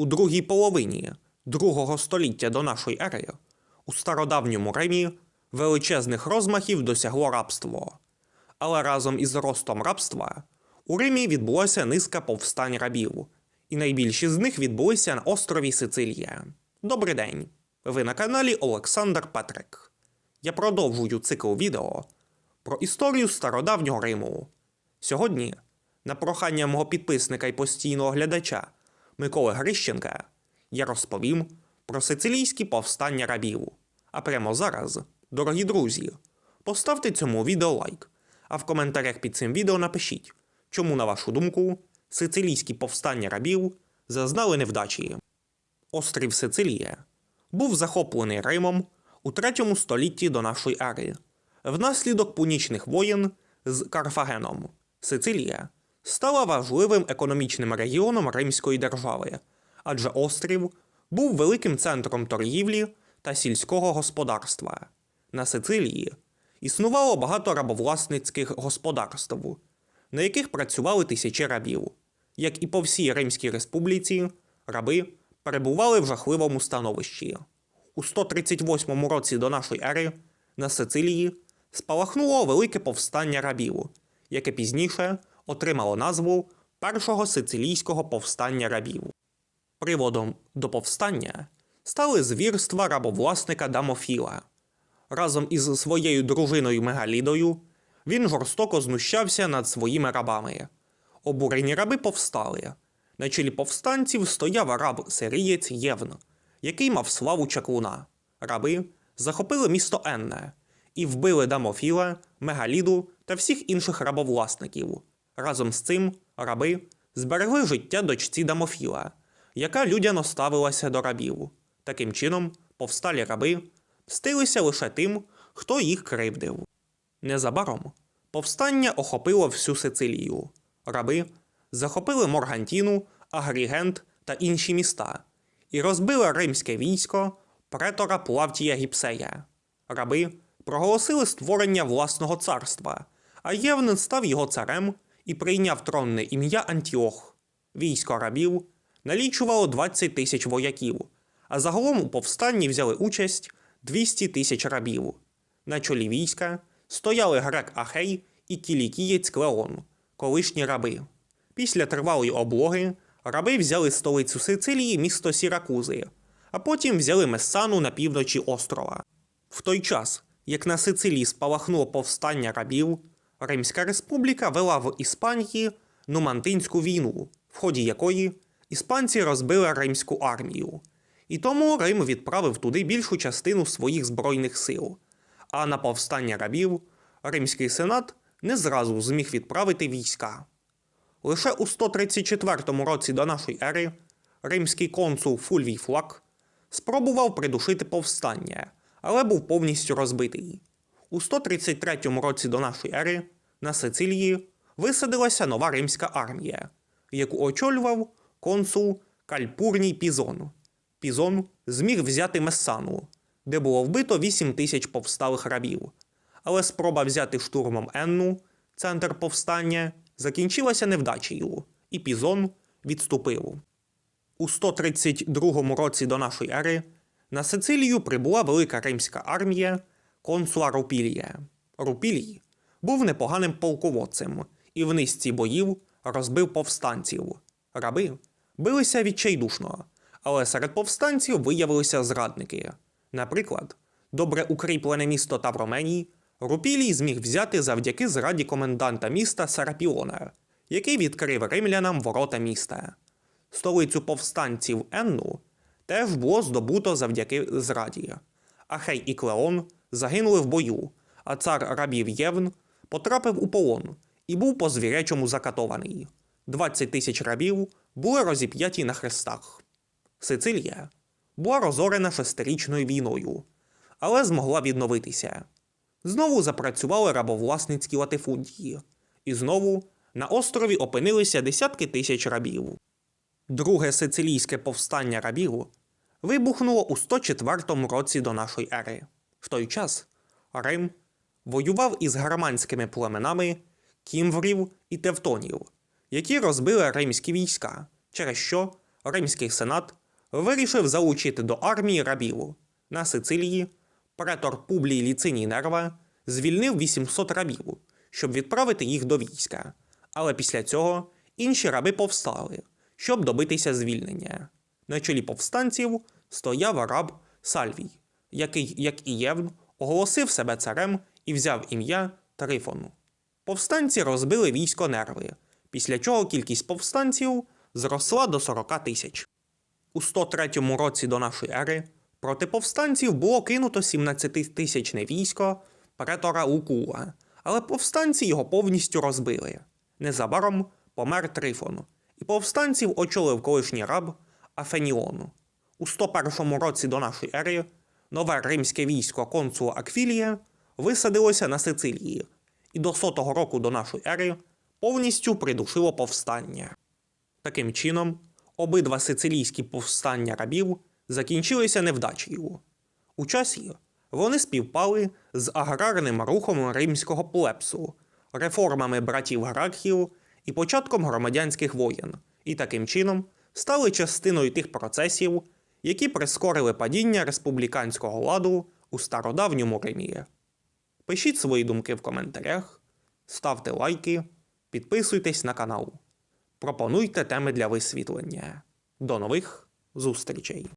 У другій половині другого століття до нашої ери у стародавньому Римі величезних розмахів досягло рабство. Але разом із ростом рабства у Римі відбулося низка повстань рабів, і найбільші з них відбулися на острові Сицилія. Добрий день! Ви на каналі Олександр Петрик. Я продовжую цикл відео про історію стародавнього Риму. Сьогодні, на прохання мого підписника і постійного глядача Миколи Грищенка, я розповім про сицилійські повстання рабів. А прямо зараз, дорогі друзі, поставте цьому відео лайк, а в коментарях під цим відео напишіть, чому, на вашу думку, сицилійські повстання рабів зазнали невдачі. Острів Сицилія був захоплений Римом у 3 столітті до нашої ери внаслідок пунічних воєн з Карфагеном. Сицилія стала важливим економічним регіоном Римської держави, адже острів був великим центром торгівлі та сільського господарства. На Сицилії існувало багато рабовласницьких господарств, на яких працювали тисячі рабів. Як і по всій Римській республіці, раби перебували в жахливому становищі. У 138 році до нашої ери на Сицилії спалахнуло велике повстання рабів, яке пізніше отримало назву Першого сицилійського повстання рабів. Приводом до повстання стали звірства рабовласника Дамофіла. Разом із своєю дружиною Мегалідою він жорстоко знущався над своїми рабами. Обурені раби повстали. На чолі повстанців стояв раб сирієць Євн, який мав славу чаклуна. Раби захопили місто Енне і вбили Дамофіла, Мегаліду та всіх інших рабовласників. Разом з цим раби зберегли життя дочці Дамофіла, яка людяно ставилася до рабів. Таким чином, повсталі раби мстилися лише тим, хто їх кривдив. Незабаром повстання охопило всю Сицилію. Раби захопили Моргантіну, Агрігент та інші міста і розбили римське військо претора Плавтія Гіпсея. Раби проголосили створення власного царства, а Євнен став його царем і прийняв тронне ім'я Антіох. Військо рабів налічувало 20 тисяч вояків, а загалом у повстанні взяли участь 200 тисяч рабів. На чолі війська стояли грек Ахей і кілікієць Клеон, колишні раби. Після тривалої облоги раби взяли столицю Сицилії місто Сіракузи, а потім взяли Мессану на півночі острова. В той час, як на Сицилії спалахнуло повстання рабів, Римська республіка вела в Іспанії Нумантинську війну, в ході якої іспанці розбили римську армію. І тому Рим відправив туди більшу частину своїх збройних сил. А на повстання рабів Римський сенат не зразу зміг відправити війська. Лише у 134 році до нашої ери римський консул Фульвій Флак спробував придушити повстання, але був повністю розбитий. У 133 році до нашої ери на Сицилії висадилася нова римська армія, яку очолював консул Кальпурній Пізон. Пізон зміг взяти Мессану, де було вбито 8 тисяч повсталих рабів. Але спроба взяти штурмом Енну, центр повстання, закінчилася невдачею, і Пізон відступив. У 132 році до нашої ери на Сицилію прибула велика римська армія консула Рупілія. Рупілій був непоганим полководцем і в низці боїв розбив повстанців. Раби билися відчайдушно, але серед повстанців виявилися зрадники. Наприклад, добре укріплене місто Тавроменій Рупілій зміг взяти завдяки зраді коменданта міста Сарапіона, який відкрив римлянам ворота міста. Столицю повстанців Енну теж було здобуто завдяки зраді. Ахей і Клеон загинули в бою, а цар рабів Євн потрапив у полон і був по звірячому закатований. 20 тисяч рабів були розіп'яті на хрестах. Сицилія була розорена шестирічною війною, але змогла відновитися. Знову запрацювали рабовласницькі латифундії, і знову на острові опинилися десятки тисяч рабів. Друге сицилійське повстання рабів вибухнуло у 104 році до нашої ери. В той час Рим воював із германськими племенами кімврів і тевтонів, які розбили римські війська, через що Римський сенат вирішив залучити до армії рабів. На Сицилії претор Публій Ліциній Нерва звільнив 800 рабів, щоб відправити їх до війська. Але після цього інші раби повстали, щоб добитися звільнення. На чолі повстанців стояв раб Сальвій, який, як і Євн, оголосив себе царем і взяв ім'я Трифону. Повстанці розбили військо нерви, після чого кількість повстанців зросла до 40 тисяч. У 103 році до нашої ери проти повстанців було кинуто 17-тисячне військо претора Лукула, але повстанці його повністю розбили. Незабаром помер Трифон, і повстанців очолив колишній раб Афеніону. У 101 році до нашої ери нове римське військо консула Аквілія висадилося на Сицилії, і до 100 року до нашої ери повністю придушило повстання. Таким чином, обидва сицилійські повстання рабів закінчилися невдачею. У часі вони співпали з аграрним рухом римського плепсу, реформами братів Гракхів і початком громадянських воєн, і таким чином стали частиною тих процесів, які прискорили падіння республіканського ладу у стародавньому Римі. Пишіть свої думки в коментарях, ставте лайки, підписуйтесь на канал. Пропонуйте теми для висвітлення. До нових зустрічей!